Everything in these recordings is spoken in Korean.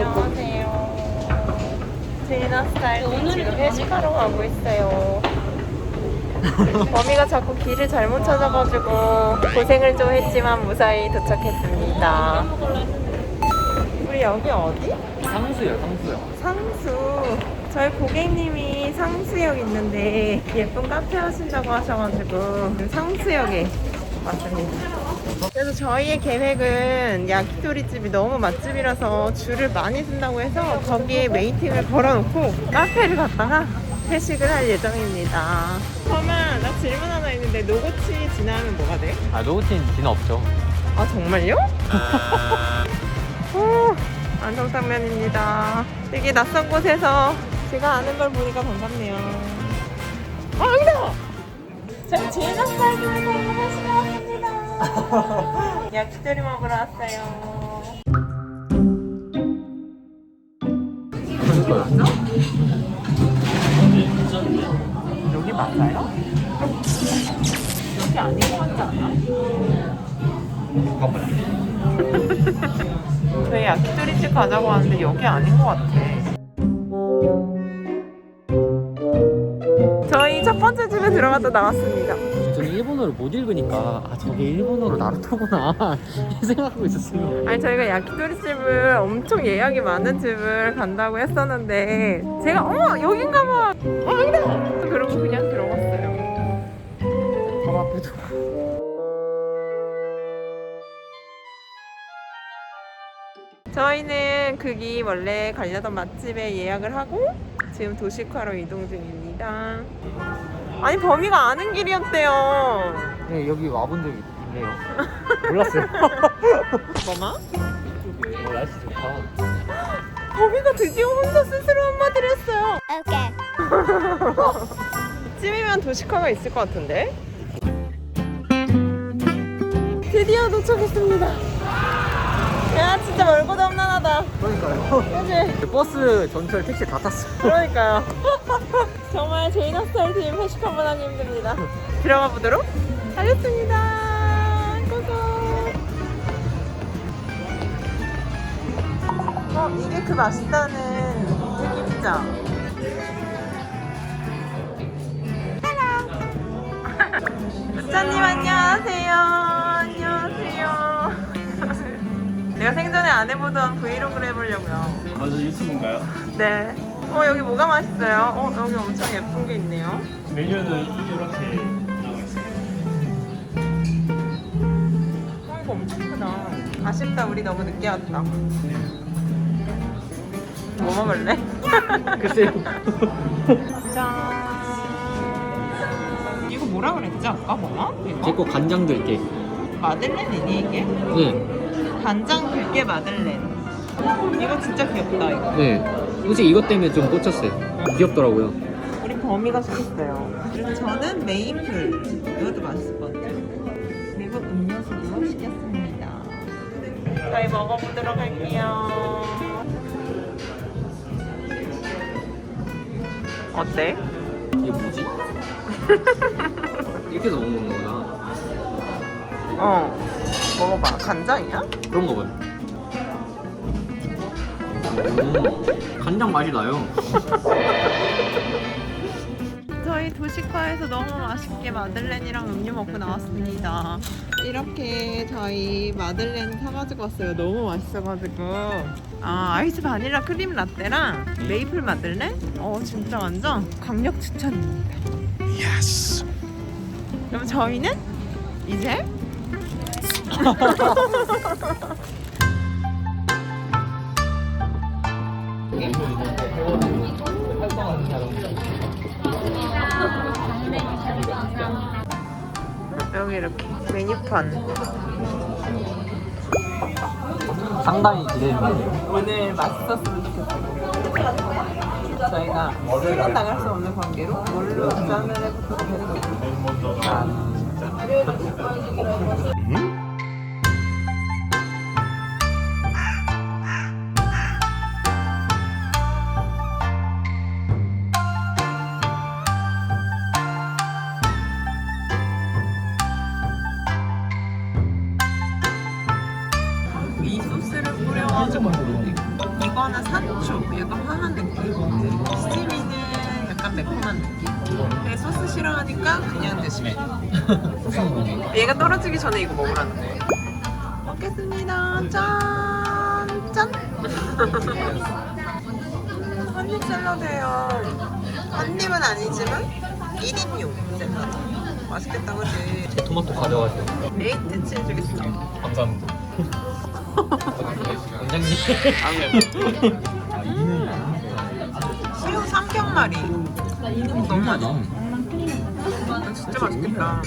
안녕하세요. 제이나 스타일님 지금 회식하러 가고 있어요. 범이가 자꾸 길을 잘못 찾아가지고 고생을 좀 했지만 무사히 도착했습니다. 우리 여기 어디? 상수요, 상수요. 상수. 저희 고객님이 상수역 있는데 예쁜 카페 하신다고 하셔가지고 상수역에 왔습니다. 그래서 저희의 계획은 야키토리 집이 너무 맛집이라서 줄을 많이 쓴다고 해서 거기에 웨이팅을 걸어놓고 카페를 갔다가 회식을 할 예정입니다. 그러면 나 질문 하나 있는데 노고치 지나면 뭐가 돼? 아, 로우틴 진화 없죠. 아 정말요? 오, 안성탕면입니다. 되게 낯선 곳에서 제가 아는 걸 보니까 반갑네요. 아 여기다! 저희 제이나 스타일에서 하시러 왔습니다. 야키토리 먹으러 왔어요. 여기 맞아요? 여기 아닌 것 같지 않아? 저희 야키토리 집 가자고 하는데 여기 아닌 것 같아. 들어갔다 나왔습니다. 저는 일본어를 못 읽으니까 아 저게 일본어로 나루토구나 이 생각하고 있었어요. 아니 저희가 야키토리 집을 엄청 예약이 많은 집을 간다고 했었는데 제가 어머 여긴가 봐. 어 여기다. 그러고 그냥 들어갔어요. 바로 앞에도 저희는 거기 원래 가려던 맛집에 예약을 하고 지금 도식화로 이동 중입니다. 아니 범이가 아는 길이었대요. 네 여기 와본 적이 있네요. 몰랐어요. 뭐마? 어, 날씨 좋다. 범이가 드디어 혼자 스스로 한마디를 했어요. 찜이면 도식화가 있을 것 같은데? 드디어 도착했습니다. 야 진짜 멀고도 험난하다. 그러니까요. 그치? 버스 전철 택시 다 탔어요. 그러니까요. 정말 제이나 스타일 팀 회식 한 번 하기 힘듭니다. 들어가 보도록 하겠습니다. 고고. 어, 이게 그 맛있다는. 부장님 안녕하세요. 안녕하세요. 생전에 안 해보던 브이로그를 해보려고요. 맞아 유튜브인가요? 네. 어 여기 뭐가 맛있어요? 어 여기 엄청 예쁜 게 있네요. 메뉴는 이렇게 나와 있어요. 어 이거 엄청 크다. 아쉽다 우리 너무 늦게 왔다. 뭐 먹을래? 글쎄요. 짠. 이거 뭐라 그랬지 아까 뭐가? 이거? 제거 간장 들게. 마들렌이니 이게? 네. 간장 들깨 마들렌. 이거 진짜 귀엽다 이거. 네. 솔직히 이것 때문에 좀 꽂혔어요. 귀엽더라고요. 우리 범이가 시켰어요. 그리고 저는 메이플. 이것도 맛있을 것 같아요. 그리고 음료수도 시켰습니다. 저희 먹어보도록 할게요. 어때? 이게 뭐지? 이렇게 해서 먹는 거구나. 어. 먹어봐. 간장이야? 그런 거 봐요. 음, 간장 맛이 나요. 저희 도식화에서 너무 맛있게 마들렌이랑 음료 먹고 나왔습니다. 이렇게 저희 마들렌 사가지고 왔어요. 너무 맛있어가지고. 아, 아이스 바닐라 크림 라떼랑 메이플 마들렌? 어, 진짜 완전 강력 추천입니다. 예스! 그럼 저희는 이제 여기 이렇게 메뉴판 상당히 기대되는데요. 오늘 맛있었으면 좋겠어요. 저희가 시간 나갈 수 없는 관계로 뭘로 짠을 해보도록 했어요. 이 소스를 뿌려가지고 이거는 산초, 약간 화한 느낌. 약간 매콤한 느낌. 근데 소스 싫어하니까 그냥 드시면. 얘가 떨어지기 전에 이거 먹으라는 거예요. 먹겠습니다. 짠! 짠! 한입 샐러드예요. 한 입은 아니지만 1인용 샐러드. 맛있겠다, 그지? 토마토 가져가세요. 에이트 치 해주겠어. 감사합니다. 원장님. 새우 삼겹말이. 너무 맛있어. 진짜 맛있겠다.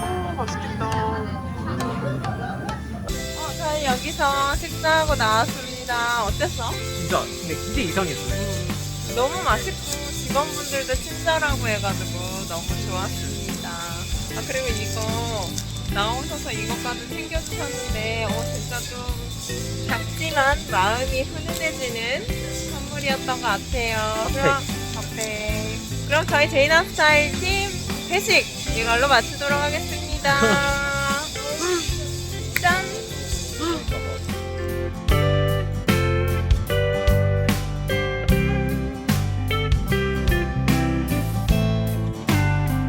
아, 맛있겠다. 어, 저희 여기서 식사하고 나왔습니다. 어땠어? 진짜 근데 진짜 이상했어. 너무 맛있고 직원분들도 친절하고 해가지고 너무 좋았습니다. 아 그리고 이거 나오셔서 이것까지 챙겨주셨는데 어 진짜 좀 작지만 마음이 훈훈해지는 선물이었던 것 같아요. 그럼 덕배. 그럼 저희 제이나 스타일 팀 회식 이걸로 마치도록 하겠습니다. 짠.